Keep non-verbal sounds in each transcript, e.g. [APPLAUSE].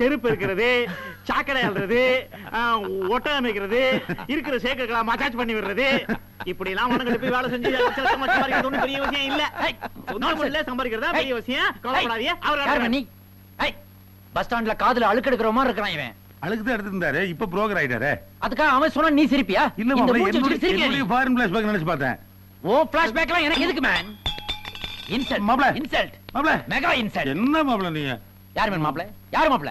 தெருப்பு இருக்கிறது சாக்கடை அல்றது ஒட்டை அமைக்கிறது இருக்கிற சேக்கெல்லாம் மசாஜ் பண்ணி விடுறது. இப்படி எல்லாம் உனக்கு போய் வேலை செஞ்சு சம்பாதிக்கிறது பெரிய விஷயம் இல்ல. முறையில சம்பாதிக்கிறதா? பெரிய விஷயம்? கவலைப்படாதீங்க. அவர் யாருங்க நீ? ஏய், பஸ் ஸ்டாண்ட்ல காதுல அழுக்கு எடுக்கிற மாதிரி இருக்கிறான் இவன். அழுக்கு தான் எடுத்து இருந்தாரு இப்ப புரோக்கர் ஆயிட்டாரு. அதுக்காக அவன் சொன்னா நீ சிரிப்பியா? இல்ல என்னுடைய ஃபாரின் பிளாஷ் பேக் நினைச்சு பார்த்தேன். ஓ பிளாஷ்பேக்லாம் எனக்கு எதுக்கு மேன் இன்சல்ட் மாப்ள. இன்சல்ட் மாப்பிள்ள மெகா இன்சல்ட் என்ன மாப்பிள்ள நீங்க? யார் மேன் மாப்ள யார் மாப்ள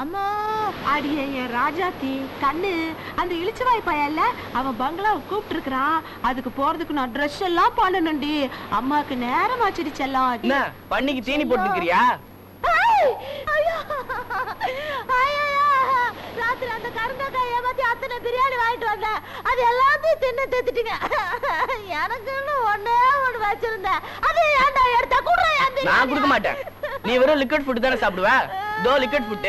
அம்மா அடியே என் ராஜாத்தி கண்ணு அந்த இளிச்சவாய் பையன்ல அவன் பங்களாவை கூப்பிட்டு இருக்கிறான் அதுக்கு போறதுக்கு நான் ட்ரெஸ் எல்லாம் பண்ணணும்டி அம்மாக்கு நேரம் ஆச்சிடுச்செல்லாம் பண்ணிக்கு தீனி போட்டுக்கிறியா ராத்திரி அந்த கருந்தக்காய் ஏமாத்தி அத்தனை பிரியாணி வாங்கிட்டு வந்தேன். அது எல்லாத்தையும் தின்னு தித்துட்டீங்க எனக்குன்னு ஒண்ணே ஒண்ணு வச்சிருந்தேன் அது ஏன்டா எடுத்தா? கூட நான் கொடுக்க மாட்டேன். நீ வெறும் லிக்விட் ஃபுட் தானே சாப்பிடுவ? தோ லிக்விட் ஃபுட்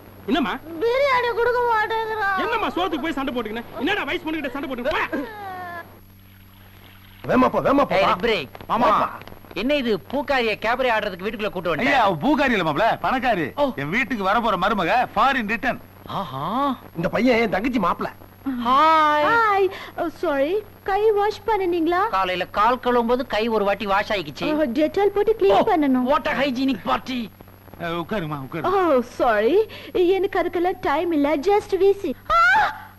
என்னம்மா? பிரியாணி கொடுக்க மாட்டேங்கிறான் என்னம்மா சோத்துக்கு போய் சண்டை போட்டுக்கின? என்னடா வயசு பொண்ணுகிட்ட சண்டை போட்டுக்கின? வேமாப்பா வேமாப்பா ஏய், பிரேக் ஆமா என்ன இது பூக்காரிய கேபரே ஆடுறதுக்கு வீட்டுக்குள்ள கூட்டு ஐயா வந்துட்டேன் அவ பூக்காரி இல்ல மாப்ள பணக்காரி. ஓ. என் வீட்டுக்கு வர போற மருமக ஃபாரின் ரிட்டர்ன் ஆஹா. இந்த பையன் என் தங்கச்சி மாப்பிள ஹாய் ஹாய் சாரி கை வாஷ் பண்ணனீங்களா? காலையில கால் கழுவும்போது கை ஒரு வாட்டி வாஷ் ஆயிக்கிச்சு. டெட்டால் போட்டு க்ளீன் பண்ணனும் வாட் ஹைஜீனிக் பார்ட்டி உட்காருமா உட்காரு ஓ சாரி எனக்கு அதுக்கெல்லாம் டைம் இல்ல. ஜஸ்ட் வீசி.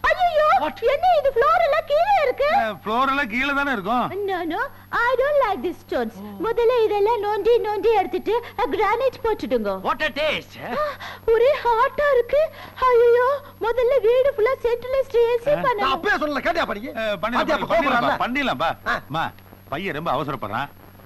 ஐயோ என்ன இது? ஃப்ளோர் எல்லாம் கீழே இருக்கு. ஃப்ளோர் எல்லாம் கீழே தானே இருக்கும்? No, no, I don't like these stones. முதல்ல இதெல்லாம் நோண்டி நோண்டி எடுத்துட்டு கிரானைட் போட்டுடுங்க. வாட் அ டேஸ்ட் ஒரே ஹாட்டா இருக்கு. ஐயோ முதல்ல வீடு ஃபுல்லா சென்ட்ரலைஸ்ட் ஏசி நான் பண்ணணும். அப்பவே சொல்லல கேட்டியா அஹ், பண்ணிடலாம், பண்ணிடலாம்ப்பா அம்மா பையன் ரொம்ப அவசரப்படுறான்.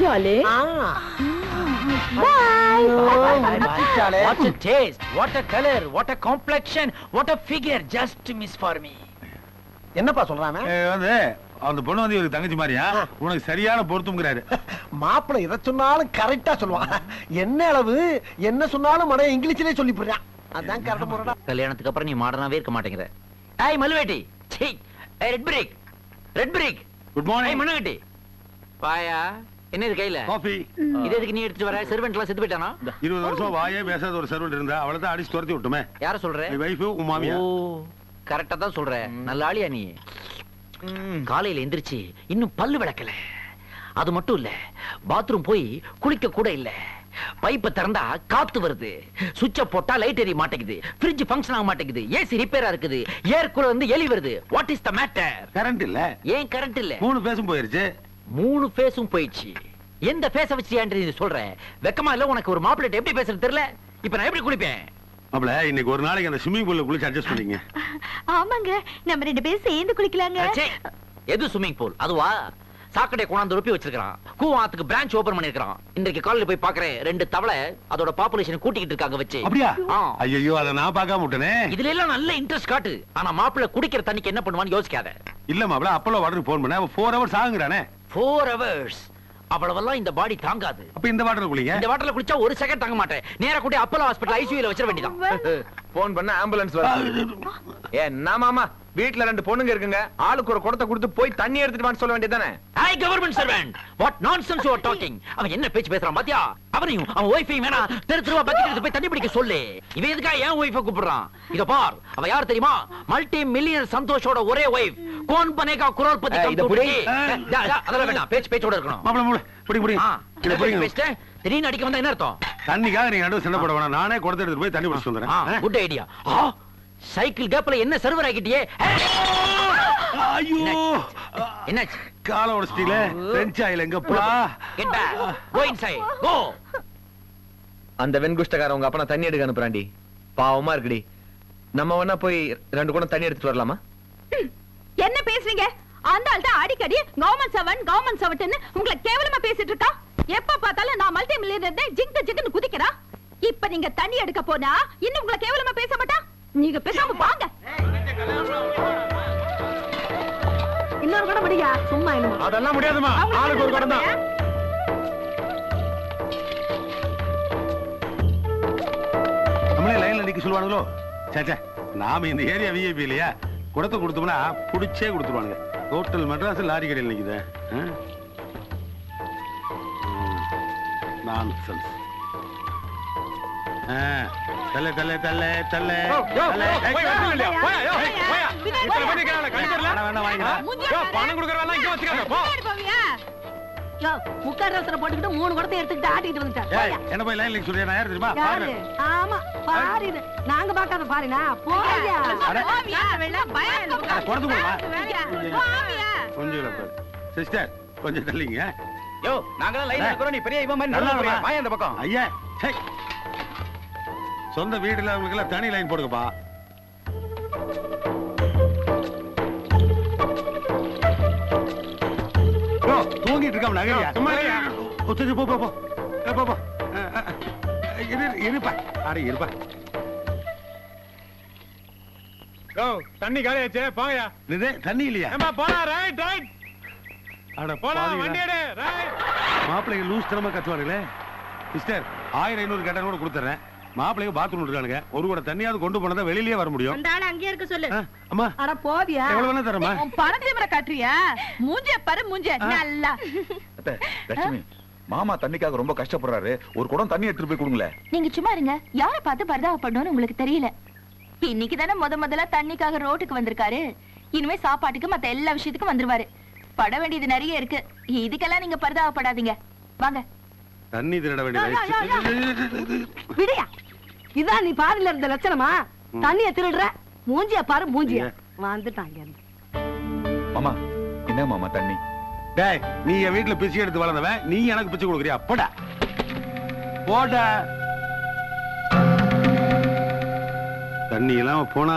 jolly boy What a taste, what a color, what a complexion, what a figure, just miss for me. என்னப்பா சொல்றானே? ஏ, வந்து அந்த பொண்ணு வந்து இவருக்கு தங்கச்சி மாதிரியா? உனக்கு சரியான பொருத்தம்ங்கிறாரு. [LAUGHS] மாப்பிள்ளை எதை சொன்னாலும் கரெக்டா சொல்லுவான். என்ன அளவு என்ன சொன்னாலும் மன இங்கிலீஷ்லயே சொல்லி போடுறான் அதான் கரெக்ட் போறடா கல்யாணத்துக்கு அப்புறம் நீ மாடர்னாவே இருக்க மாட்டேங்கிற. ஏய் மல்லுவேட்டி. சீ ஏய் red break. Red break. Good ஏய் மார்னிங் மண்ணகட்டி பாயா என்ன இது கையில? இது எதுக்கு நீ எடுத்துட்டு வர? செர்வெண்ட் எல்லாம் செத்து போயிட்டானா இருபது வருஷம் வாயே பேசாத ஒரு சர்வெண்ட் இருந்தா அவளை தான் அடிச்சு துரத்தி விட்டுமே. யார சொல்ற? வைஃப் உன் மாமியா ஓ கரெக்டா தான் சொல்ற. நல்ல ஆளியா நீ. காலையில எந்திரிச்சு இன்னும் பல்லு விளக்கல. அது மட்டும் இல்ல பாத்ரூம் போய் குளிக்க கூட இல்ல. பைப்பை திறந்தா காத்து வருது. சுவிட்ச போட்டா லைட் எரிய மாட்டேங்குது. ஃப்ரிட்ஜ் ஃபங்க்ஷன் ஆக மாட்டேங்குது. ஏசி ரிப்பேரா இருக்குது. ஏர் கூலர் வந்து எலி வருது. What is the matter current இல்ல. ஏன் கரண்ட் இல்ல? மூணு பேசும் போயிருச்சு. மூணு ஃபேஸும் போயிடுச்சு. எந்த ஃபேஸ வச்சு நீ சொல்ற வெக்கமா இல்ல உனக்கு ஒரு மாப்பிள்ளை எப்படி பேசுறது தெரியல? இப்ப நான் எப்படி குளிப்பேன்? மாப்ள இன்னைக்கு ஒரு நாளைக்கு அந்த ஸ்விம்மிங் பூல்ல குளிச்சு அட்ஜஸ்ட் பண்ணீங்க ஆமாங்க நம்ம ரெண்டு பேரும் சேர்ந்து குளிக்கலாங்க. எது ஸ்விம்மிங் பூல் அதுவா? சாக்கடை கொண்டாந்து ரொப்பி வச்சிருக்கான் கூவாத்துக்கு பிரான்ச் ஓபன் பண்ணிருக்கான் இன்றைக்கு காலையில போய் பாக்குறேன் ரெண்டு தவளை அதோட பாப்புலேஷன் கூட்டிக்கிட்டு இருக்காங்க வச்சு. அப்படியா. ஐயோ அதை நான் பார்க்காம விட்டனே. இதுல எல்லாம் நல்ல இன்ட்ரெஸ்ட் காட்டு. ஆனா மாப்பிள்ளை குடிக்கிற தண்ணிக்கு என்ன பண்ணுவான்னு யோசிக்காத. இல்ல மாப்ள அப்பளோ வாட்டருக்கு போன் பண்ண ஃபோர் ஹவர்ஸ் ஆகுங்கிறானே. ஃபோர் ஹவர்ஸ் அவ்வளவெல்லாம் இந்த பாடி தாங்காது. அப்ப இந்த வாட்டர் குளிங்க. இந்த வாட்டர்ல குளிச்சா ஒரு செகண்ட் தாங்க மாட்டேன். நேரா கூட்டி அப்பலோ ஹாஸ்பிடல் ஐசியூல வச்சிட வேண்டியதான் போன் பண்ண ஆம்புலன்ஸ் மாமா வீட்ல ரெண்டு பொண்ணுங்க இருக்குங்க. ஆளுக்கு ஒரு குடத்தை கொடுத்து போய் தண்ணி எடுத்துட்டு வான்னு சொல்ல வேண்டியதானே I government servant what nonsense you are talking அவன் என்ன பேச்சு பேசுறான் பாத்தியா? அவனையும் அவன் ஒய்ஃபையும் வேணா தெரு தெருவா பக்கெட் எடுத்து போய் தண்ணி பிடிக்க சொல்லு. இவன் எதுக்காக ஏன் ஒய்ஃபை கூப்பிடுறான்? இத பார் அவ யார் தெரியுமா? மல்டி மில்லியனர் சந்தோஷோட ஒரே ஒய்ஃப் கோன் பனேகா குரோல் பத்தி ஏய், இத புடி. அதெல்லாம் வேண்டாம் பேச்சு பேச்சோட இருக்கணும். மாப்ள மாப்ள புடி புடி. ஆ, இத பேச்சு புடிங்க. பேசிட்டு திடீர்னு அடிக்க வந்தா என்ன அர்த்தம்? தண்ணிக்காக நீங்க நடுவு சண்டை போட வேணாம். நானே குடத்தை எடுத்துட்டு போய் தண்ணி பிடிச்சிட்டு வந்துடுறேன். குட் ஐடியா சைக்கிள் கேப்ல என்ன சர்வர் ஆகிட்டியே ஐயோ! என்னாச்சு? கால உடச்சிட்டீங்களே? பிரெஞ்ச் ஆயில் எங்கப்பா get back go inside go அந்த வெண்குஷ்டக்காரன் உங்க அப்பனா தண்ணி எடுக்க அனுப்புறாண்டி பாவமா இருக்குடி. நம்ம வேணா போய் ரெண்டு குடம் தண்ணி எடுத்துட்டு வரலாமா? என்ன பேசுறீங்க? அந்த ஆள் தான் அடிக்கடி கவர்மெண்ட் செவன் கவர்மெண்ட் செவன் உங்களை கேவலமா பேசிட்டு இருக்கா? எப்ப பார்த்தாலும் நான் மல்டி மில்லியனர் ஜிங்கு ஜிங்குன்னு குதிக்கிறா. இப்ப நீங்க தண்ணி எடுக்க போனா இன்னும் உங்களை கேவலமா பேச மாட்டா? நீங்க பேசாம வாங்க. இன்னொரு கூட முடியா சும்மா இல்ல அதெல்லாம் முடியாதுமா. ஆளுக்கு ஒரு குடம் தான். நம்மளே லைன்ல நிக்க சொல்லுவானுங்களோ? சேச்சே நாம இந்த ஏரியா விஐபி இல்லையா? குடத்தை கொடுத்தோம்னா புடிச்சே கொடுத்துருவானுங்க. ஹோட்டல் மெட்ராஸ் லாரி கடையில் நிக்குது. பணம் கொடுக்கறவெல்லாம் இங்க வச்சுக்காத, போ. முக்காரத்துல போட்டுக்கிட்டு மூணு குடத்தை எடுத்துக்கிட்டு ஆட்டிட்டு வந்துட்டேன் ஏய், என்ன போய் லைன்ல சொல்றியா யார் தெரியுமா பாரு ஆமா பாரு இது நாங்க பார்க்காத பாருனா போயா கொஞ்சம் இல்ல பாரு. சிஸ்டர் கொஞ்சம் தள்ளிங்க. யோ நாங்களாம் லைன்ல இருக்கிறோம் நீ பெரிய இவன் மாதிரி நல்லா. வாயா இந்த பக்கம். ஐயா. சொந்த வீடுல அவங்களுக்கு எல்லாம் தனி லைன் போடுங்கப்பா. தூங்கிட்டு இருக்காம நகையா சும்மா இருயா. ஒத்துக்கு போ போ போ போ. போ இருப்பா. அட இருப்பா. தண்ணி காலியாச்சே போங்கயா இது தண்ணி இல்லையா? போலாம் ரைட் ரைட் மாப்பிள்ளைங்க லூஸ் தனமா கத்துவானுங்களே. சிஸ்டர் ஆயிரம் ஐநூறு கட்டணம் கூட கொடுத்துறேன். மாப்பிள்ளைங்க பாத்ரூம் இருக்கானுங்க ஒரு கூட தண்ணியாவது கொண்டு போனதா வெளியிலேயே வர முடியும். அந்த ஆளு அங்கேயே இருக்க சொல்லு. அம்மா. அட போவியா? எவ்வளவு வேணா தரமா உன் பணத்தை காட்டுறியா? மூஞ்ச பாரு மூஞ்ச நல்லா. லட்சுமி மாமா தண்ணிக்காக ரொம்ப கஷ்டப்படுறாரு. ஒரு குடம் தண்ணி எடுத்துட்டு போய் கொடுங்களேன். நீங்க சும்மா இருங்க. யார பார்த்து பரிதாபப்படணும்னு உங்களுக்கு தெரியல. இன்னைக்கு தானே முத முதல்ல தண்ணிக்காக ரோட்டுக்கு வந்திருக்காரு. இனிமே சாப்பாட்டுக்கு மத்த எல்லா விஷயத்துக்கும் வந்துருவாரு. பட வேண்டியது நிறைய இருக்கு. இதுக்கெல்லாம் நீங்க பரிதாபப்படாதீங்க. வாங்க. தண்ணி திருட யா, யா, யா, வேண்டியது விடுயா. இதான் நீ பாதியில இருந்த லட்சணமா? தண்ணிய திருடுற? மூஞ்சிய பாரு மூஞ்சிய. வந்துட்டாங்க மாமா என்ன மாமா தண்ணி? டேய் நீ என் வீட்டுல பிச்சை எடுத்து வளர்ந்தவன். நீ எனக்கு பிச்சை கொடுக்குறியா? போடா. போடா. தண்ணி இல்லாம போனா